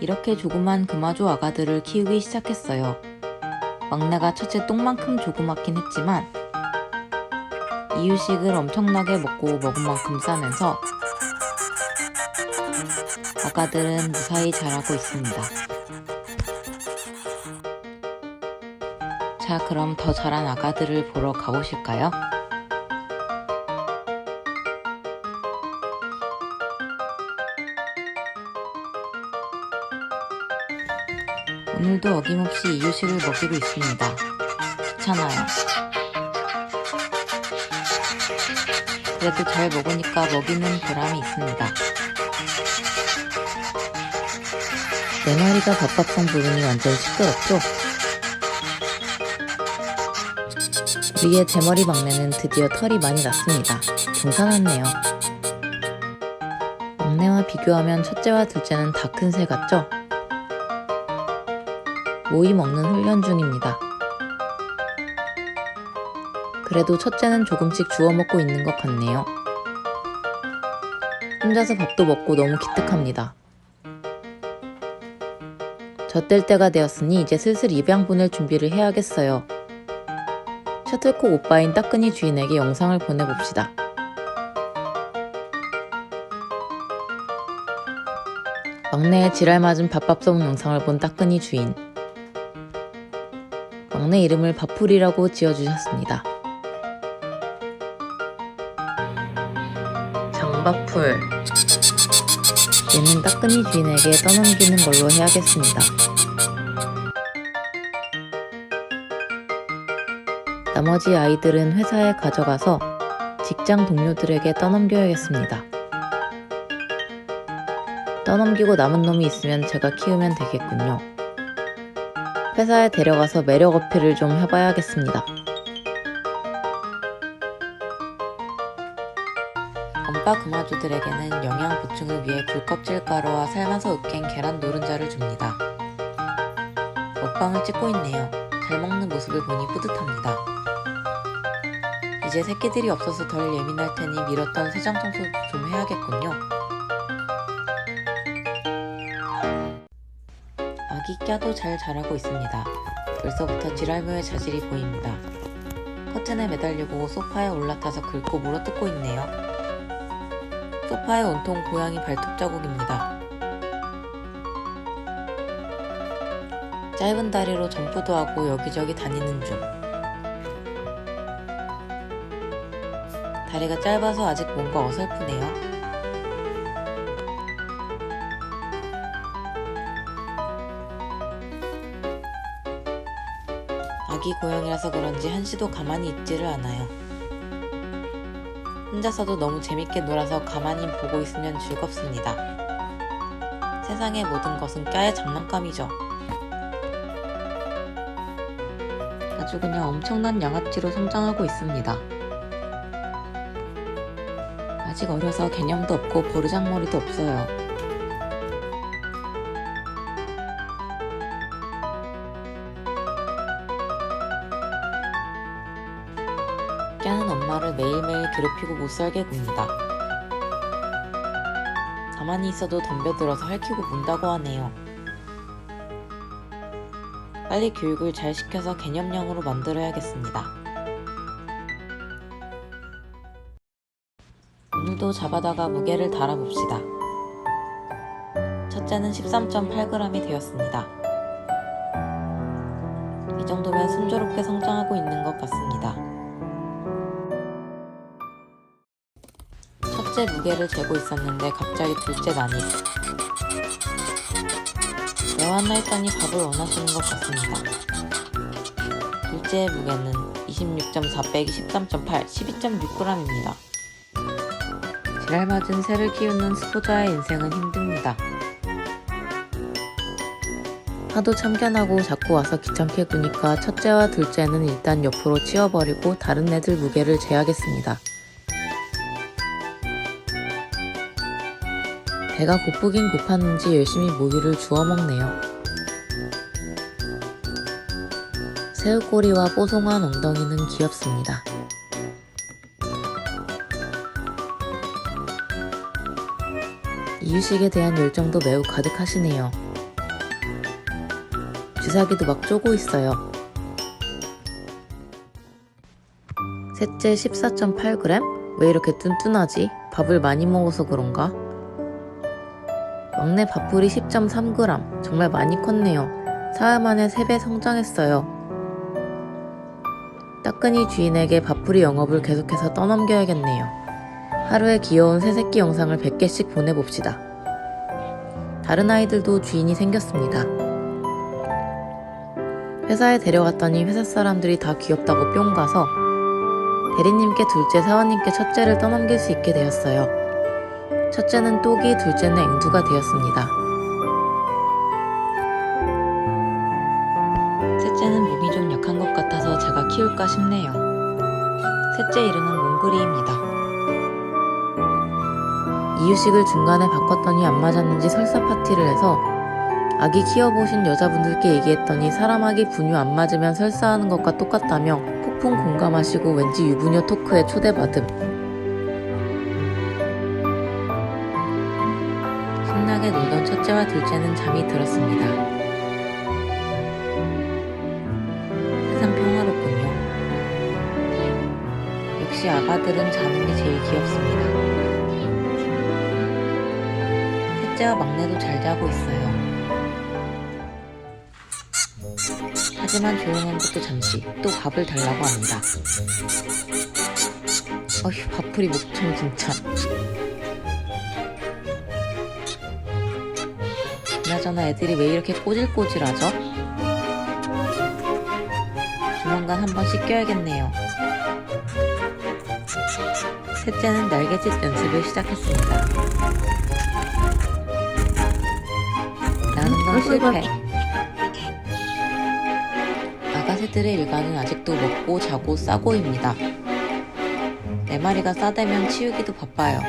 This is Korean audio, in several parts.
이렇게 조그만 금화조 아가들을 키우기 시작했어요. 막내가 첫째 똥만큼 조그맣긴 했지만 이유식을 엄청나게 먹고 먹은 만큼 싸면서 아가들은 무사히 자라고 있습니다. 자, 그럼 더 자란 아가들을 보러 가보실까요? 오늘도 어김없이 이유식을 먹이고 있습니다. 귀찮아요. 그래도 잘 먹으니까 먹이는 보람이 있습니다. 내 머리가 밥밥성 부분이 완전 시끄럽죠? 우리의 대머리 막내는 드디어 털이 많이 났습니다. 경사났네요. 막내와 비교하면 첫째와 둘째는 다 큰 새 같죠? 모이 먹는 훈련 중입니다. 그래도 첫째는 조금씩 주워 먹고 있는 것 같네요. 혼자서 밥도 먹고 너무 기특합니다. 젖될 때가 되었으니 이제 슬슬 입양 보낼 준비를 해야겠어요. 셔틀콕 오빠인 따끈이 주인에게 영상을 보내봅시다. 막내의 지랄 맞은 밥밥송 영상을 본 따끈이 주인. 막내 이름을 밥풀이라고 지어주셨습니다. 장밥풀. 얘는 따끈이 주인에게 떠넘기는 걸로 해야겠습니다. 나머지 아이들은 회사에 가져가서 직장 동료들에게 떠넘겨야겠습니다. 떠넘기고 남은 놈이 있으면 제가 키우면 되겠군요. 회사에 데려가서 매력 어필을 좀 해봐야겠습니다. 엄빠 금화주들에게는 영양 보충을 위해 굴껍질 가루와 삶아서 으깬 계란 노른자를 줍니다. 먹방을 찍고 있네요. 잘 먹는 모습을 보니 뿌듯합니다. 이제 새끼들이 없어서 덜 예민할 테니 미뤘던 세장 청소도 좀 해야겠군요. 아기 꺄도 잘 자라고 있습니다. 벌써부터 지랄무의 자질이 보입니다. 커튼에 매달리고 소파에 올라타서 긁고 물어뜯고 있네요. 소파에 온통 고양이 발톱 자국입니다. 짧은 다리로 점프도 하고 여기저기 다니는 중. 다리가 짧아서 아직 뭔가 어설프네요. 아기 고양이라서 그런지 한시도 가만히 있지를 않아요. 혼자서도 너무 재밌게 놀아서 가만히 보고 있으면 즐겁습니다. 세상의 모든 것은 꺄의 장난감이죠. 아주 그냥 엄청난 양아치로 성장하고 있습니다. 아직 어려서 개념도 없고 버르장머리도 없어요. 깨는 엄마를 매일매일 괴롭히고 못살게 굽니다. 가만히 있어도 덤벼들어서 핥히고 문다고 하네요. 빨리 교육을 잘 시켜서 개념형으로 만들어야겠습니다. 오늘도 잡아다가 무게를 달아봅시다. 첫째는 13.8g이 되었습니다. 이 정도면 순조롭게 성장하고 있는 것 같습니다. 첫째 무게를 재고 있었는데 갑자기 둘째. 왜 왔나 했더니 밥을 원하시는 것 같습니다. 둘째의 무게는 26.4 빼기 13.8, 12.6g입니다. 지랄맞은 새를 키우는 스포자의 인생은 힘듭니다. 하도 참견하고 자꾸 와서 귀찮게 구니까 첫째와 둘째는 일단 옆으로 치워버리고 다른 애들 무게를 재야겠습니다. 배가 고프긴 고팠는지 열심히 모기를 주워 먹네요. 새우꼬리와 뽀송한 엉덩이는 귀엽습니다. 이유식에 대한 열정도 매우 가득하시네요. 주사기도 막 쪼고 있어요. 셋째 14.8g? 왜 이렇게 뚠뚠하지? 밥을 많이 먹어서 그런가? 막내 밥풀이 10.3g. 정말 많이 컸네요. 사흘 만에 3배 성장했어요. 따끈이 주인에게 밥풀이 영업을 계속해서 떠넘겨야겠네요. 하루에 귀여운 새새끼 영상을 100개씩 보내봅시다. 다른 아이들도 주인이 생겼습니다. 회사에 데려갔더니 회사 사람들이 다 귀엽다고 뿅 가서 대리님께 둘째, 사원님께 첫째를 떠넘길 수 있게 되었어요. 첫째는 똑이, 둘째는 앵두가 되었습니다. 셋째는 몸이 좀 약한 것 같아서 제가 키울까 싶네요. 셋째 이름은 몽그리입니다. 이유식을 중간에 바꿨더니 안 맞았는지 설사 파티를 해서 아기 키워보신 여자분들께 얘기했더니 사람 아기 분유 안 맞으면 설사하는 것과 똑같다며 폭풍 공감하시고 왠지 유부녀 토크에 초대받음. 신나게 놀던 첫째와 둘째는 잠이 들었습니다. 세상 평화롭군요. 역시 아가들은 자는 게 제일 귀엽습니다. 셋째와 막내도 잘 자고 있어요. 하지만 조용한 것도 잠시 또 밥을 달라고 합니다. 어휴 밥풀이 목청 진짜. 그나저나 애들이 왜 이렇게 꼬질꼬질하죠? 조만간 한번 씻겨야겠네요. 셋째는 날개짓 연습을 시작했습니다. 나는 건 실패. 아가 새들의 일과는 아직도 먹고 자고 싸고입니다. 네 마리가 싸대면 치우기도 바빠요.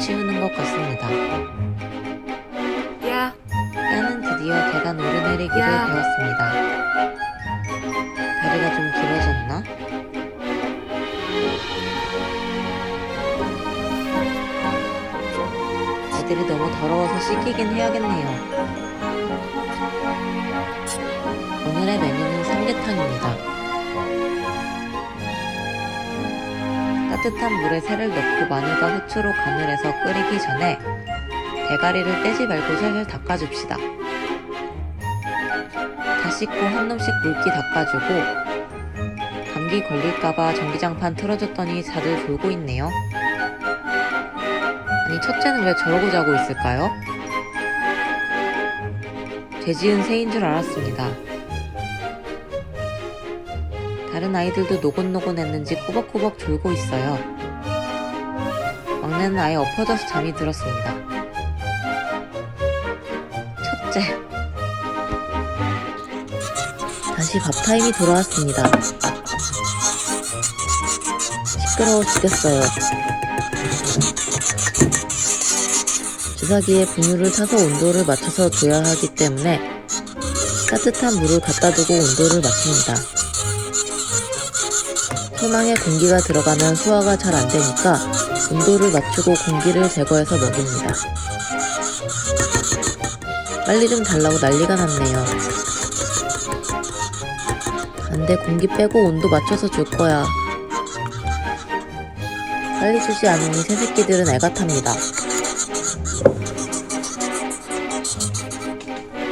치우는 것 같습니다. 야, 야는 드디어 계단 오르내리기를 야. 배웠습니다. 다리가 좀 길어졌나? 애들이 너무 더러워서 씻기긴 해야겠네요. 오늘의 메뉴는 삼계탕입니다. 따뜻한 물에 새를 넣고 마늘과 후추로 간을 해서 끓이기 전에 대가리를 떼지 말고 살살 닦아줍시다. 다 씻고 한 놈씩 물기 닦아주고 감기 걸릴까봐 전기장판 틀어줬더니 다들 졸고 있네요. 아니 첫째는 왜 저러고 자고 있을까요? 죄지은 새인 줄 알았습니다. 다른 아이들도 노곤노곤했는지 꾸벅꾸벅 졸고 있어요. 막내는 아예 엎어져서 잠이 들었습니다. 첫째. 다시 밥 타임이 돌아왔습니다. 시끄러워 죽겠어요. 주사기에 분유를 타서 온도를 맞춰서 줘야 하기 때문에 따뜻한 물을 갖다 두고 온도를 맞춥니다. 소망에 공기가 들어가면 소화가 잘 안 되니까 온도를 맞추고 공기를 제거해서 먹입니다. 빨리 좀 달라고 난리가 났네요. 안돼 공기 빼고 온도 맞춰서 줄 거야. 빨리 주지 않으니 새새끼들은 애가 탑니다.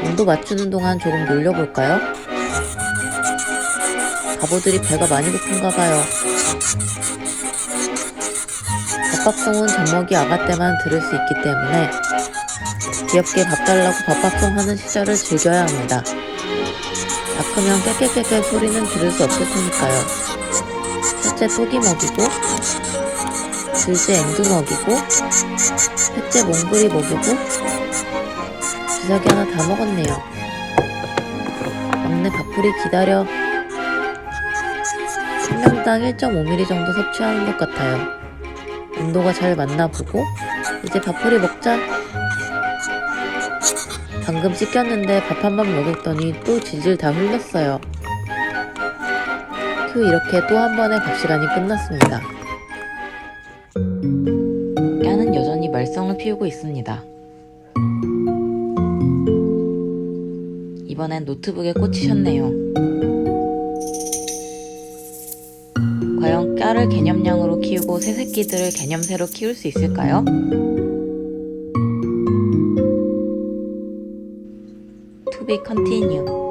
온도 맞추는 동안 조금 놀려볼까요? 바보들이 배가 많이 고픈가 봐요. 밥밥송은 젖먹이 아가 때만 들을 수 있기 때문에 귀엽게 밥 달라고 밥밥송 하는 시절을 즐겨야 합니다. 다 크면 깨깨깨깨 소리는 들을 수 없을 테니까요. 첫째 뽀기 먹이고, 둘째 앵두 먹이고, 셋째 몽글이 먹이고, 주사기 하나 다 먹었네요. 막내 밥풀이 기다려. 한 명당 1.5mm 정도 섭취하는 것 같아요. 온도가 잘 맞나 보고, 이제 밥풀이 먹자. 방금 씻겼는데 밥 한 번 먹였더니 또 질질 다 흘렸어요. 휴 이렇게 또 한 번의 밥 시간이 끝났습니다. 말썽을 피우고 있습니다. 이번엔 노트북에 꽂히셨네요. 까를 개념량으로 키우고 새 새끼들을 개념새로 키울 수 있을까요? To continue.